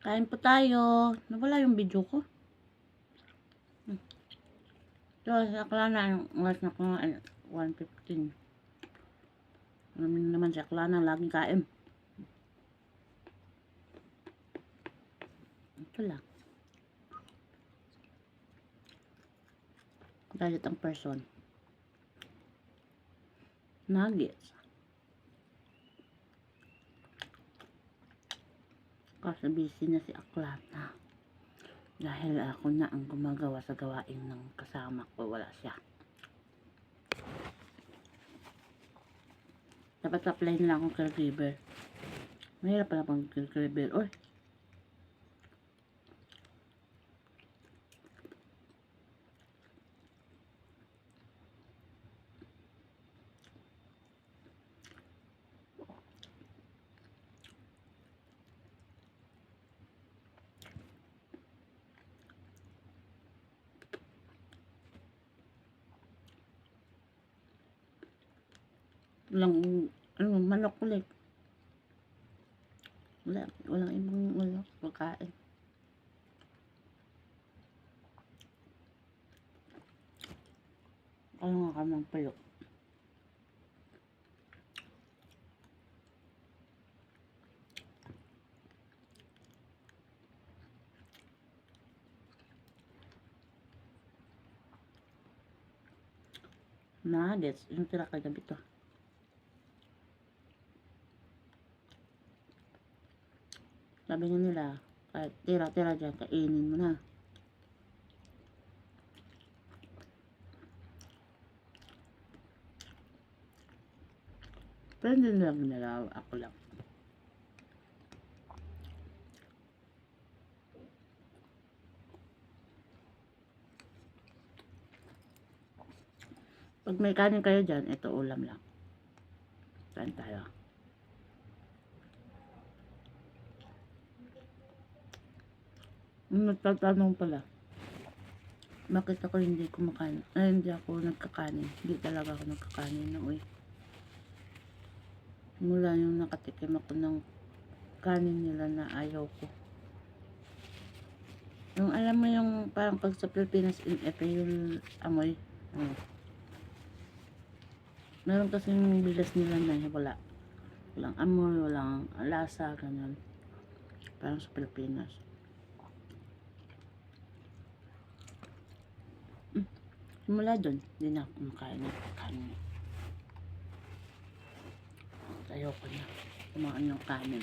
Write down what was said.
Kain po tayo. Nawala yung video ko. So, sakla na yung oras na kumain. 1.15. Namin naman si Aklana, laging kain. Ito lang. Galit ang person. Nuggets. Kasi busy na si Aklana. Dahil ako na ang gumagawa sa gawain ng kasama ko. Wala siya. Dapat apply na lang akong caregiver. Mahirap pala pang caregiver. Oy! Walang, ano, manok ulit. Wala, walang ibang, ano, pagkain. Ano nga kami ng payo? Nuggets, yung tira kagabi to. Sabi nga nila, kahit tira-tira dyan, kainin mo na. Pero hindi nila ginalaw, ako lang. Pag may kanin kayo dyan, ito ulam lang. Kain tayo. Nagtatanong pala, bakit ako hindi kumakain? Ay, hindi ako nagkakanin. Hindi talaga ako nagkakanin na uy. Mula yung nakatikim ako ng kanin nila na ayaw ko. Yung alam mo yung parang pag sa Pilipinas in epe yung amoy. Ano. Meron kasi yung bilas nila na wala. Walang amoy, walang lasa, ganyan. Parang sa Pilipinas. Simula doon, hindi na ako kumakain ng kanin. Ayoko na. Kumain ng kanin.